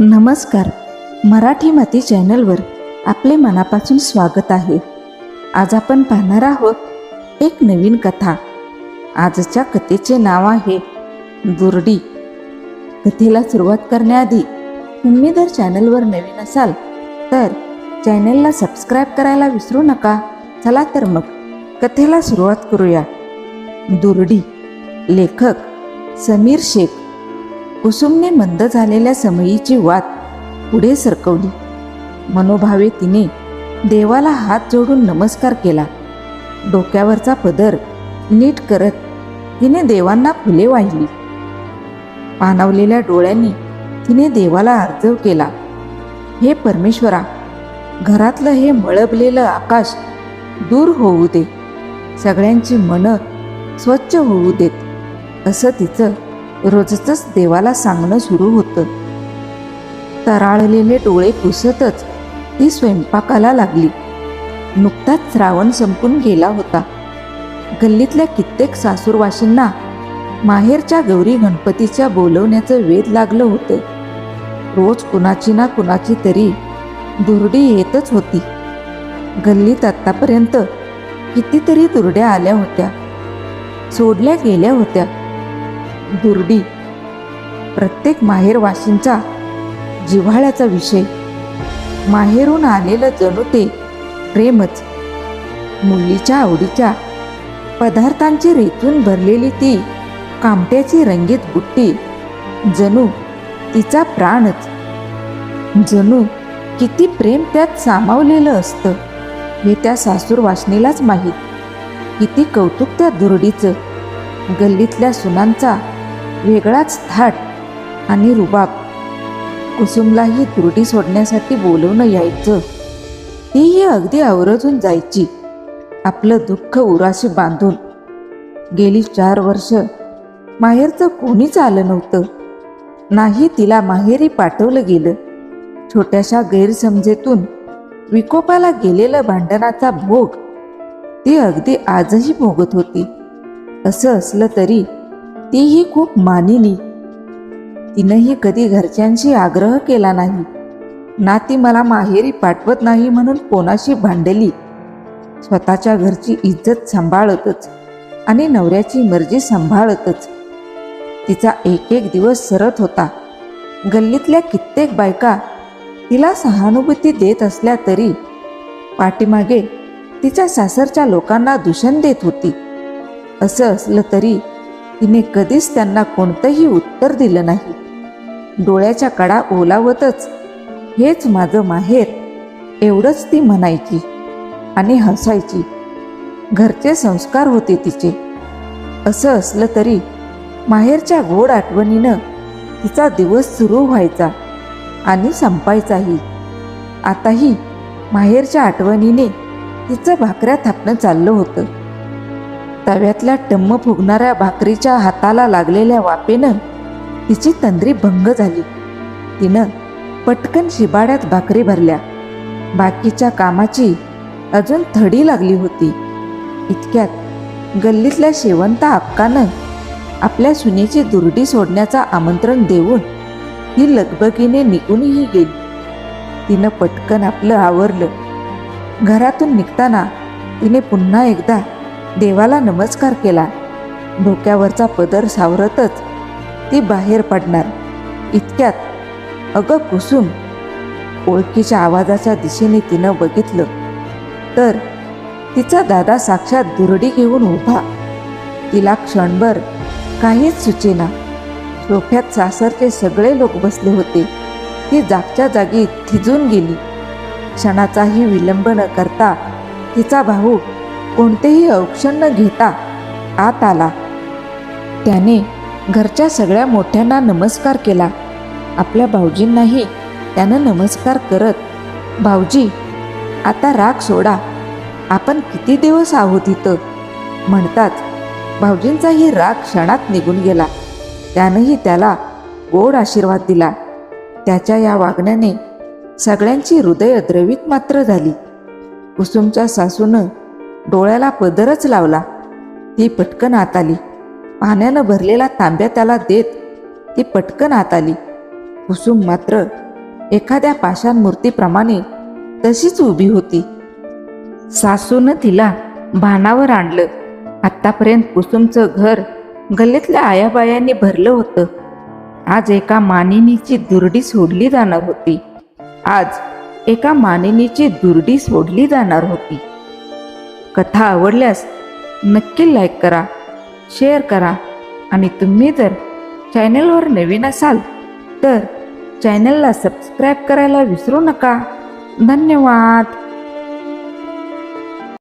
नमस्कार. मराठी माती चॅनलवर आपले मनापासून स्वागत आहे. आज आपण पाहणार आहोत एक नवीन कथा. आजच्या कथेचे नाव आहे दुर्डी कथेला सुरुवात करण्याआधी तुम्ही जर चॅनलवर नवीन असाल तर चॅनलला सबस्क्राईब करायला विसरू नका. चला तर मग कथेला सुरुवात करूया. दुर्डी लेखक समीर शेख कुसुमने मंद झालेल्या समयीची वाट पुढे सरकवली. मनोभावे तिने देवाला हात जोडून नमस्कार केला. डोक्यावरचा पदर नीट करत तिने देवांना फुले वाहिली. पाणावलेल्या डोळ्यांनी तिने देवाला अर्जव केला. हे परमेश्वरा घरातलं हे मळबलेलं आकाश दूर होऊ दे. सगळ्यांची मनं स्वच्छ होऊ देत. असं तिचं रोजच देवाला सांगणं सुरू होतं. तराळलेले डोळे पुसतच ती स्वयंपाकाला लागली. नुकताच श्रावण संपून गेला होता. गल्लीतल्या कित्येक सासूरवाशींना माहेरच्या गौरी गणपतीच्या बोलवण्याचं वेध लागलं होतं. रोज कुणाची ना कुणाची तरी दुर्डी येतच होती. गल्लीत आत्तापर्यंत कितीतरी दुर्ड्या आल्या होत्या. सोडल्या गेल्या होत्या. दुर्डी प्रत्येक माहेरवाशींचा जिव्हाळ्याचा विषय. माहेरून आलेलं जणू ते प्रेमच. मुलीच्या आवडीच्या पदार्थांची रेचून भरलेली ती कामट्याची रंगीत बुट्टी. जणू तिचा प्राणच. जणू किती प्रेम त्यात सामावलेलं असतं हे त्या सासूर वासनीलाच माहीत. किती कौतुक त्या दुर्डीचं गल्लीतल्या सुनांचा वेगळाच थाट आणि रुबाब. कुसुमलाही दुर्डी सोडण्यासाठी बोलवणं यायचं. तीही अगदी आवरजून जायची. आपलं दुःख उराशी बांधून. गेली चार वर्ष माहेरचं कोणीच आलं नव्हतं. नाही तिला माहेरी पाठवलं गेलं. छोट्याशा गैरसमजेतून विकोपाला गेलेलं भांडणाचा भोग. ती अगदी आजही भोगत होती. असं असलं तरी तीही खूप मानिली. तिनंही कधी घरच्यांशी आग्रह केला नाही. ना ती मला माहेरी पाठवत नाही म्हणून कोणाशी भांडली. स्वतःच्या घरची इज्जत सांभाळतच आणि नवऱ्याची मर्जी सांभाळतच. तिचा एक एक दिवस सरत होता. गल्लीतल्या कित्येक बायका तिला सहानुभूती देत असल्या तरी पाठीमागे तिच्या सासरच्या लोकांना दूषण देत होती. असं असलं तरी तिने कधीच त्यांना कोणतंही उत्तर दिलं नाही. डोळ्याच्या कडा ओलावतच हेच माझं माहेर एवढंच ती म्हणायची आणि हसायची. घरचे संस्कार होते तिचे. असं असलं तरी माहेरच्या गोड आठवणीनं तिचा दिवस सुरू व्हायचा आणि संपायचाही. आताही माहेरच्या आठवणीने तिचं भाकऱ्या थापणं चाललं होतं. तव्यातल्या टम्म फुगणाऱ्या भाकरीच्या हाताला लागलेल्या वापेनं तिची तंद्री भंग झाली. तिनं पटकन शिबाड्यात भाकरी भरल्या. बाकीच्या कामाची अजून थडी लागली होती. इतक्यात गल्लीतल्या शेवंता अक्कानं आपल्या सुनेची दुर्डी सोडण्याचं आमंत्रण देऊन ती लगबगीने निघूनही गेली. तिनं पटकन आपलं आवरलं. घरातून निघताना तिने पुन्हा एकदा देवाला नमस्कार केला. डोक्यावरचा पदर सावरतच ती बाहेर पडणार. इतक्यात अगं कुसुम ओळखीच्या आवाजाच्या दिशेने तिनं बघितलं. तर तिचा दादा साक्षात दुरडी घेऊन उभा. तिला क्षणभर काहीच सुचेना. सोफ्यात सासरचे सगळे लोक बसले होते. ती जागच्या जागी थिजून गेली. क्षणाचाही विलंब न करता तिचा भाऊ कोणतेही औक्षण न घेता आत आला. त्याने घरच्या सगळ्या मोठ्यांना नमस्कार केला. आपल्या भाऊजींनाही त्यानं नमस्कार करत भाऊजी आता राग सोडा. आपण किती दिवस आहोत इथं? म्हणताच भाऊजींचाही राग क्षणात निघून गेला. त्यानंही त्याला गोड आशीर्वाद दिला. त्याच्या या वागण्याने सगळ्यांची हृदय द्रवित मात्र झाली. कुसुमच्या सासूनं डोळ्याला पदरच लावला. ती पटकन आत आली. पाण्यानं भरलेला तांब्या त्याला देत ती पटकन आत आली. कुसुम मात्र एखाद्या पाषाण मूर्तीप्रमाणे तशीच उभी होती. सासूनं तिला भानावर आणलं. आत्तापर्यंत कुसुमचं घर गल्लीतल्या आयाबायांनी भरलं होतं. आज एका मानिनीची दुर्डी सोडली जाणार होती. आज एका मानिनीची दुर्डी सोडली जाणार होती. कथा आवडल्यास नक्की लाईक करा शेअर करा आणि तुम्ही जर चॅनलवर नवीन असाल तर चॅनलला सबस्क्राईब करायला विसरू नका. धन्यवाद.